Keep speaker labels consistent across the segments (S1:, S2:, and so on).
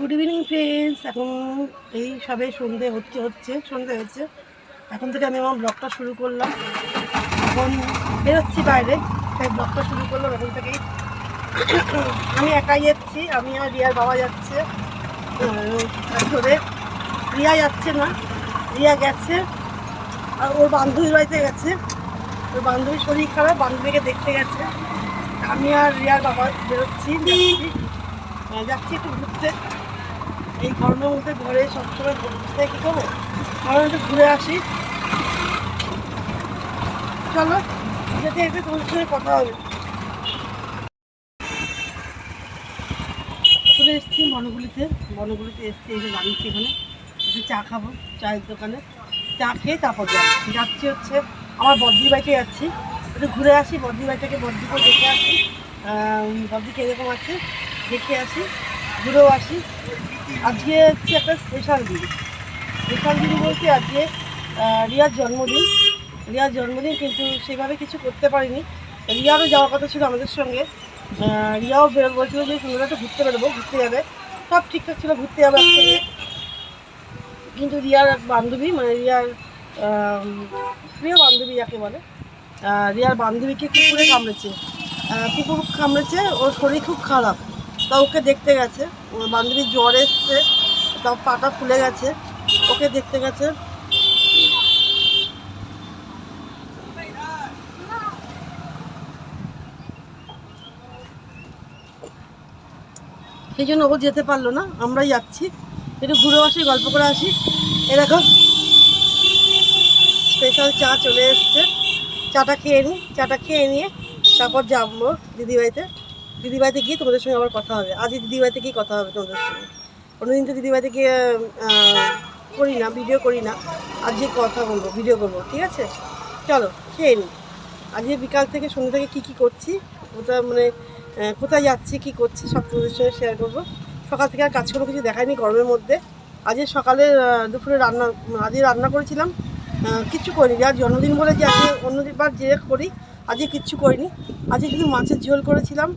S1: Good evening friends এখন এই সবে সন্ধে হচ্ছে হচ্ছে, সন্ধে হচ্ছে এখন থেকে আমি আমার ব্লগটা শুরু করলাম। এখন বেরোচ্ছি বাইরে, তাই ব্লগটা শুরু করলাম এখন থেকেই। আমি একাই যাচ্ছি, আমি আর রিয়ার বাবা যাচ্ছে। ধরে রিয়া যাচ্ছে না, রিয়া গেছে। আর ওর বান্ধবীর বাড়িতে গেছে। ওর বান্ধবীর শরীর খারাপ, বান্ধবীকে দেখতে গেছে। আমি আর রিয়ার বাবা বেরোচ্ছি যাচ্ছি একটু ঘুরতে। এই গরমের মধ্যে ঘরে সবসময় বসে কী করব? আমরা একটু ঘুরে আসি। চলো যেতে যেতে তোমার সঙ্গে কথা হবে। চলে এসেছি বনগুলিতে। বনগুলিতে এসেছি যে দাঁড়িয়েছি এখানে। একটু চা খাব, চায়ের দোকানে। চা খেয়ে তারপর যাচ্ছি। যাচ্ছি হচ্ছে, আমার বদ্রি বাড়িতে যাচ্ছি। একটু ঘুরে আসি, বদ্রি থেকে বদ্রিকে দেখে আসি। বদ্রি কীরকম আছে, দেখে আসি। ঘুরেও আসি। আজকে হচ্ছে একটা স্পেশাল দিন। স্পেশাল দিন বলতে আজকে রিয়ার জন্মদিন। রিয়ার জন্মদিন কিন্তু সেভাবে কিছু করতে পারিনি। রিয়ারও যাওয়ার কথা ছিল আমাদের সঙ্গে। রিয়াও বেরো বলছিল যে সুন্দর একটা ঘুরতে বেরোবো, ঘুরতে যাবে। সব ঠিকঠাক ছিল, ঘুরতে যাবে কিন্তু রিয়ার এক বান্ধবী মানে রিয়ার প্রিয় বান্ধবী যাকে বলে রিয়ার বান্ধবীকে কুকুরে কামড়েছে। কুকুর কামড়েছে, ওর শরীর খুব খারাপ। তা ওকে দেখতে গেছে। ওর বান্ধবীর জ্বর এসছে তাও পাটা ফুলে গেছে। ওকে দেখতে গেছে। সেই জন্য ও যেতে পারল না, আমরাই যাচ্ছি। একটু ঘুরে আসি, গল্প করে আসি। এরকম স্পেশাল চা চলে এসছে। চাটা খেয়ে নিই চাটা খেয়ে নিয়ে তারপর যাব দিদিবাড়িতে দিদিবাড়িতে গিয়ে তোমাদের সঙ্গে আবার কথা হবে। আজকে দিদিবাড়িতে গিয়ে কথা হবে তোমাদের সঙ্গে। কোনোদিন তো দিদিবাড়িতে গিয়ে করি না ভিডিও করি না। আজকে কথা বলব ভিডিও করব, ঠিক আছে? চলো, খেয়ে নিই আজকে বিকাল থেকে, সন্ধ্যা থেকে কী কী করছি, ওটা মানে কোথায় যাচ্ছি, কী করছি, সব তোমাদের সঙ্গে শেয়ার করব। সকাল থেকে আর কাজকর্ম কিছু দেখায়নি গরমের মধ্যে। আজকে সকালে দুপুরে রান্না, আজকে রান্না করেছিলাম। কিচ্ছু করিনি। আর জন্মদিন বলে যে আজকে অন্যবার যে করি, আজকে কিচ্ছু করিনি। আজকে কিন্তু মাছের ঝোল করেছিলাম।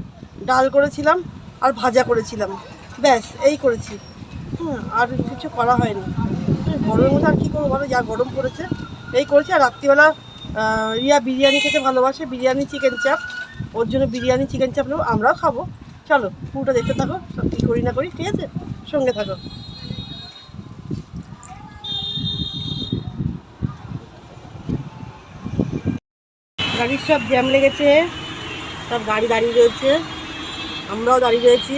S1: ডাল করেছিলাম আর ভাজা করেছিলাম। ব্যাস, এই করেছি। হুম, আর কিছু করা হয়নি। গরমের মধ্যে আর কী করব বলো? যা গরম পড়েছে, এই করেছি। আর রাত্রিবেলা রিয়া বিরিয়ানি খেতে ভালোবাসে, বিরিয়ানি চিকেন চাপ ওর জন্য বিরিয়ানি চিকেন চাপ নেব, আমরাও খাব। চলো, পুরোটা দেখতে থাকো, সব কী করি না করি, ঠিক আছে? সঙ্গে থাকো। গাড়ির সব জ্যাম লেগেছে, সব গাড়ি দাঁড়িয়ে রয়েছে। আমরাও দাঁড়িয়ে রয়েছি।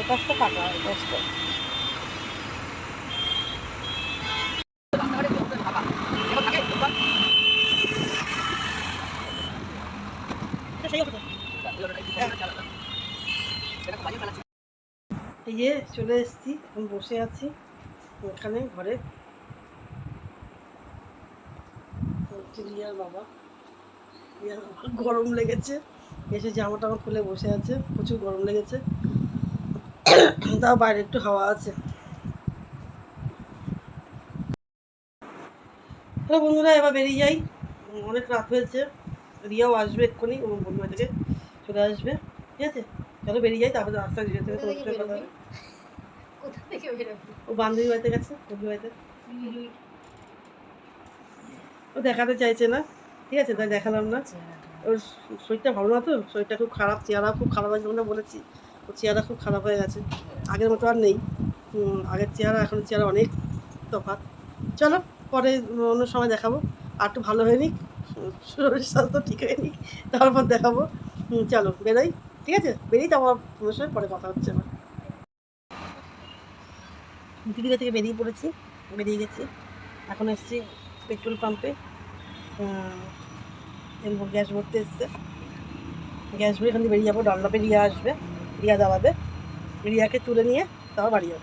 S1: এ পাশটা ফাঁকা পাশটা এই যে চলে এসেছি, এখন বসে আছি এখানে ঘরে। বাবা। গরম লেগেছে। এসে জামা টামা খুলে বসে আছে প্রচুর গরম লেগেছে। তাও বাইরে একটু হাওয়া আছে। হ্যালো বন্ধুরা এবার বেরিয়ে যাই। অনেক রাত হয়েছে। রিয়াও আসবে এক্ষুনি ও বন্ধু থেকে চলে আসবে। ঠিক আছে? চলো বেরিয়ে যাই তারপরে রাস্তায় যেতে হবে তোমার সঙ্গে কথা হবে।
S2: কোথা থেকে বেরোবি?
S1: ও বান্ধবী বাড়িতে গেছে বন্ধু বাড়িতে। ও দেখাতে চাইছে না। ঠিক আছে তাই দেখালাম না। ওর শরীরটা ভালো না তো? শরীরটা খুব খারাপ চেহারা খুব খারাপ হয়েছে আমরা বলেছি। ওর চেহারা খুব খারাপ হয়ে গেছে। আগের মতো আর নেই। আগের চেহারা এখন চেহারা অনেক তফাৎ। চলো পরে অন্য সময় দেখাবো। আর একটু ভালো হয়নি শরীর স্বাস্থ্য ঠিক হয়নি তারপর দেখাবো। হুম, চলো বেরোই। ঠিক আছে? বেরিয়ে তারপর তোমার সঙ্গে পরে কথা হচ্ছে আমার দিদিবা থেকে বেরিয়ে পড়েছি বেরিয়ে গেছি। এখন এসছি পেট্রোল পাম্পে। তেল গ্যাস ভরতে এসছে। গ্যাস ভরে এখান থেকে বেরিয়ে যাব ডান্ডাপে রিয়া আসবে রিয়া দাঁড়াবে। রিয়াকে তুলে নিয়ে তারপর বাড়ি যাব।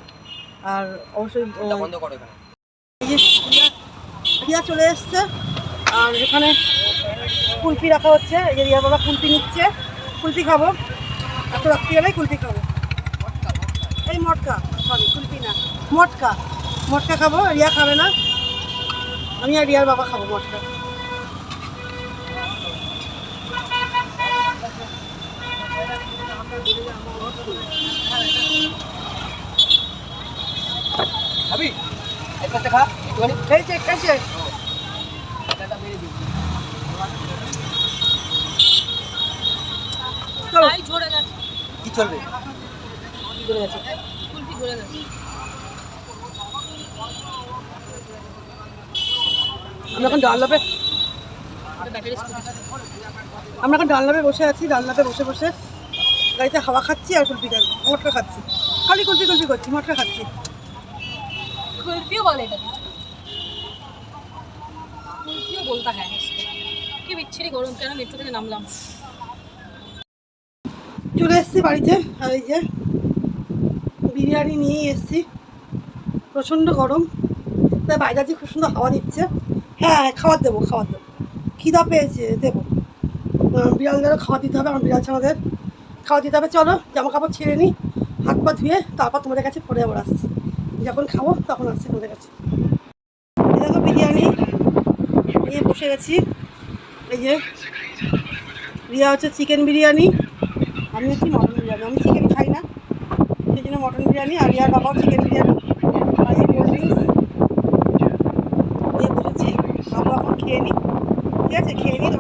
S1: আর অবশ্যই রিয়া চলে এসছে। আর এখানে কুলফি রাখা হচ্ছে। এই যে রিয়া বাবা কুলফি নিচ্ছে। কুলফি খাব। এত রাত্রিবেলায় কুলফি খাব। এই মটকা সরি কুলফি না মটকা। মটকা খাব রিয়া খাবে না। আমি আর রিয়ার বাবা খাব মটকা।
S3: খাবি খা একটুখানি। কি চলবে?
S1: গেছে?
S2: কুলফি ঝরে গেছে।
S1: আমরা এখন আমরা ডানলাপে বসে আছি ডানলাপে বসে বসে। গাড়িতে হাওয়া খাচ্ছি আর কুলপি খাচ্ছি মটকা খাচ্ছি। খালি কুলপি কুলপি করছি মটকা খাচ্ছি।
S2: কুলফিও বলে এটা কুলফিও বলতা হ্যাঁ কি বিচ্ছিরি গরম কেন মেট্রো থেকে নামলাম?
S1: চলে এসেছি বাড়িতে আর এই যে বিরিয়ানি নিয়ে এসছি। প্রচণ্ড গরম। তাই বাইরে আজকে খুব সুন্দর হাওয়া দিচ্ছে। হ্যাঁ হ্যাঁ খাবার দেবো খাবার দেবো। খিদা পেয়েছে দেবো। বিড়ালদেরও খাওয়া দিতে হবে আমার বিড়াল ছানাদের খাওয়া দিতে হবে, চলো জামা কাপড় ছেড়ে নিই, হাত পা ধুয়ে তারপর তোমাদের কাছে পরে আবার আসছি। যখন খাব তখন আসছি তোমাদের কাছে। দেখো বিরিয়ানি নিয়ে বসে গেছি। এই যে, রিয়া হচ্ছে চিকেন বিরিয়ানি আমি হচ্ছি মটন বিরিয়ানি? আমি চিকেন খাই না, সেই জন্য মটন বিরিয়ানি আর ইয়ার বাবাও চিকেন বিরিয়ানি। আর এখন, খেয়ে নিই। ঠিক আছে, খেয়ে নিই